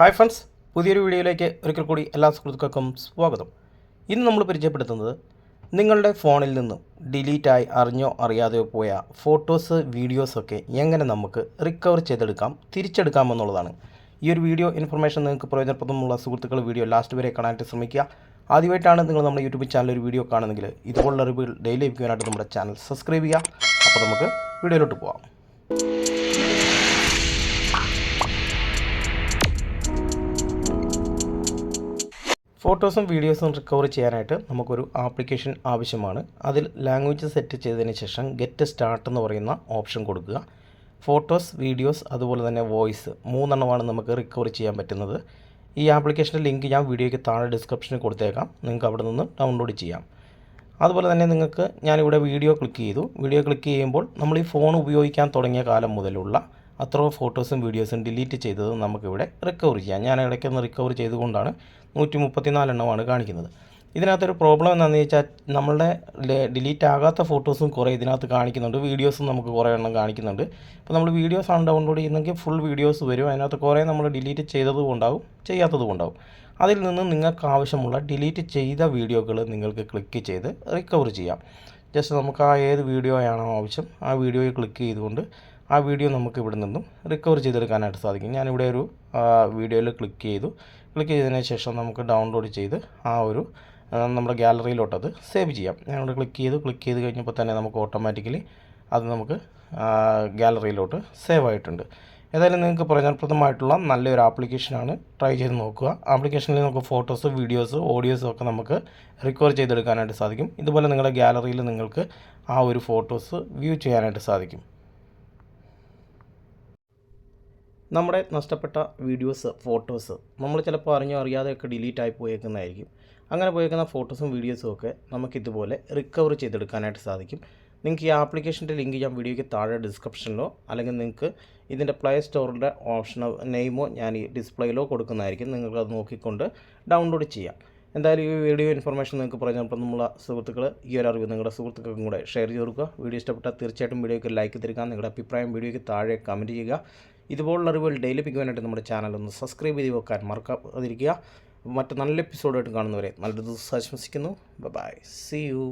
Hi friends പുതിയൊരു വീഡിയോയിലേക്ക് ഒരിക്കൽ കൂടി എല്ലാ സുഹൃത്തുക്കൾക്കും സ്വാഗതം. ഇന്ന് നമ്മൾ പരിചയപ്പെടുത്തുന്നത് നിങ്ങളുടെ ഫോണിൽ നിന്നും ഡിലീറ്റായി അറിഞ്ഞോ അറിയാതെയോ പോയ ഫോട്ടോസ് വീഡിയോസൊക്കെ എങ്ങനെ നമുക്ക് റിക്കവർ ചെയ്തെടുക്കാം തിരിച്ചെടുക്കാം എന്നുള്ളതാണ് ഈ ഒരു വീഡിയോ ഇൻഫർമേഷൻ നിങ്ങൾക്ക് പ്രയോജനപ്രദമുള്ള സുഹൃത്തുക്കൾ വീഡിയോ ലാസ്റ്റ് വരെ കാണാനായിട്ട് ശ്രമിക്കുക. ആദ്യമായിട്ടാണ് നിങ്ങൾ നമ്മുടെ യൂട്യൂബ് ചാനൽ ഒരു വീഡിയോ കാണുന്നെങ്കിൽ ഇതുപോലുള്ള അറിവുകൾ ഡെയിലി ലഭിക്കുവാനായിട്ട് നമ്മുടെ ചാനൽ സബ്സ്ക്രൈബ് ചെയ്യുക. അപ്പോൾ നമുക്ക് വീഡിയോയിലോട്ട് പോകാം ഫോട്ടോസും വീഡിയോസും റിക്കവർ ചെയ്യാനായിട്ട് നമുക്കൊരു ആപ്ലിക്കേഷൻ ആവശ്യമാണ്. അതിൽ ലാംഗ്വേജ് സെറ്റ് ചെയ്തതിന് ശേഷം ഗെറ്റ് സ്റ്റാർട്ട് എന്ന് പറയുന്ന ഓപ്ഷൻ കൊടുക്കുക. ഫോട്ടോസ് വീഡിയോസ് അതുപോലെ തന്നെ വോയിസ് മൂന്നെണ്ണമാണ് നമുക്ക് റിക്കവർ ചെയ്യാൻ പറ്റുന്നത്. ഈ ആപ്ലിക്കേഷന്റെ ലിങ്ക് ഞാൻ വീഡിയോയ്ക്ക് താഴെ ഡിസ്ക്രിപ്ഷനിൽ കൊടുത്തേക്കാം. നിങ്ങൾക്ക് അവിടെ നിന്ന് ഡൗൺലോഡ് ചെയ്യാം. അതുപോലെ തന്നെ നിങ്ങൾക്ക് ഞാനിവിടെ വീഡിയോ ക്ലിക്ക് ചെയ്തു. വീഡിയോ ക്ലിക്ക് ചെയ്യുമ്പോൾ നമ്മൾ ഈ ഫോൺ ഉപയോഗിക്കാൻ തുടങ്ങിയ കാലം മുതലുള്ള അത്ര ഫോട്ടോസും വീഡിയോസും ഡിലീറ്റ് ചെയ്തത് നമുക്കിവിടെ റിക്കവർ ചെയ്യാം. ഞാൻ ഇടയ്ക്കൊന്ന് റിക്കവർ ചെയ്തുകൊണ്ടാണ് നൂറ്റി മുപ്പത്തിനാലെണ്ണമാണ് കാണിക്കുന്നത്. ഇതിനകത്തൊരു പ്രോബ്ലം എന്താണെന്ന് വെച്ചാൽ നമ്മളുടെ ഡിലീറ്റ് ആകാത്ത ഫോട്ടോസും കുറേ ഇതിനകത്ത് കാണിക്കുന്നുണ്ട്. വീഡിയോസും നമുക്ക് കുറേ എണ്ണം കാണിക്കുന്നുണ്ട്. അപ്പോൾ നമ്മൾ വീഡിയോസാണ് ഡൗൺലോഡ് ചെയ്യുന്നെങ്കിൽ ഫുൾ വീഡിയോസ് വരും. അതിനകത്ത് കുറേ നമ്മൾ ഡിലീറ്റ് ചെയ്തതും ഉണ്ടാവും ചെയ്യാത്തതും ഉണ്ടാവും. അതിൽ നിന്ന് നിങ്ങൾക്ക് ആവശ്യമുള്ള ഡിലീറ്റ് ചെയ്ത വീഡിയോകൾ നിങ്ങൾക്ക് ക്ലിക്ക് ചെയ്ത് റിക്കവർ ചെയ്യാം. ജസ്റ്റ് നമുക്ക് ആ ഏത് വീഡിയോ ആണോ ആവശ്യം ആ വീഡിയോയിൽ ക്ലിക്ക് ചെയ്തുകൊണ്ട് ആ വീഡിയോ നമുക്ക് ഇവിടെ നിന്നും റിക്കവർ ചെയ്തെടുക്കാനായിട്ട് സാധിക്കും. ഞാനിവിടെ ഒരു വീഡിയോയിൽ ക്ലിക്ക് ചെയ്തു. ക്ലിക്ക് ചെയ്തതിന് ശേഷം നമുക്ക് ഡൗൺലോഡ് ചെയ്ത് ആ ഒരു നമ്മുടെ ഗ്യാലറിയിലോട്ടത് സേവ് ചെയ്യാം. ഞാനിവിടെ ക്ലിക്ക് ചെയ്തു. ക്ലിക്ക് ചെയ്ത് കഴിഞ്ഞപ്പോൾ തന്നെ നമുക്ക് ഓട്ടോമാറ്റിക്കലി അത് നമുക്ക് ഗ്യാലറിയിലോട്ട് സേവ് ആയിട്ടുണ്ട്. ഏതായാലും നിങ്ങൾക്ക് പ്രയോജനപ്രദമായിട്ടുള്ള നല്ലൊരു ആപ്ലിക്കേഷനാണ് ട്രൈ ചെയ്ത് നോക്കുക. ആപ്ലിക്കേഷനിൽ നമുക്ക് ഫോട്ടോസ് വീഡിയോസ് ഓഡിയോസും ഒക്കെ നമുക്ക് റിക്കവർ ചെയ്തെടുക്കാനായിട്ട് സാധിക്കും. ഇതുപോലെ നിങ്ങളുടെ ഗാലറിയിൽ നിങ്ങൾക്ക് ആ ഒരു ഫോട്ടോസ് വ്യൂ ചെയ്യാനായിട്ട് സാധിക്കും. നമ്മുടെ നഷ്ടപ്പെട്ട വീഡിയോസ് ഫോട്ടോസ് നമ്മൾ ചിലപ്പോൾ അറിഞ്ഞോ അറിയാതെയൊക്കെ ഡിലീറ്റ് ആയി പോയേക്കുന്നതായിരിക്കും. അങ്ങനെ പോയേക്കുന്ന ഫോട്ടോസും വീഡിയോസും ഒക്കെ നമുക്കിതുപോലെ റിക്കവർ ചെയ്തെടുക്കാനായിട്ട് സാധിക്കും. നിങ്ങൾക്ക് ഈ ആപ്ലിക്കേഷന്റെ ലിങ്ക് ഞാൻ വീഡിയോയ്ക്ക് താഴെ ഡിസ്ക്രിപ്ഷനിലോ അല്ലെങ്കിൽ നിങ്ങൾക്ക് ഇതിന്റെ പ്ലേ സ്റ്റോറിന്റെ ഓപ്ഷനോ നെയിമോ ഞാൻ ഈ ഡിസ്പ്ലേയിലോ കൊടുക്കുന്നതായിരിക്കും. നിങ്ങൾക്കത് നോക്കിക്കൊണ്ട് ഡൗൺലോഡ് ചെയ്യാം. എന്തായാലും ഈ വീഡിയോ ഇൻഫർമേഷൻ നിങ്ങൾക്ക് പ്രയോജനപ്രദമുള്ള സുഹൃത്തുക്കൾ ഈ ഒരു അറിവ് നിങ്ങളുടെ സുഹൃത്തുക്കൾക്കും കൂടെ ഷെയർ ചെയ്ത് കൊടുക്കുക. വീഡിയോ ഇഷ്ടപ്പെട്ടാൽ തീർച്ചയായിട്ടും വീഡിയോയ്ക്ക് ലൈക്ക് തരിക നിങ്ങളുടെ അഭിപ്രായം വീഡിയോയ്ക്ക് താഴെ കമന്റ് ചെയ്യുക. ഇതുപോലുള്ള അറിവുകൾ ഡെയിലി പിക്കുവാനായിട്ട് നമ്മുടെ ചാനൽ ഒന്ന് സബ്സ്ക്രൈബ് ചെയ്ത് വെക്കാൻ മറക്കാതിരിക്കുക. മറ്റ് നല്ല എപ്പിസോഡായിട്ട് കാണുന്നവരെ നല്ലൊരു ദിവസം ആശംസിക്കുന്നു. By C U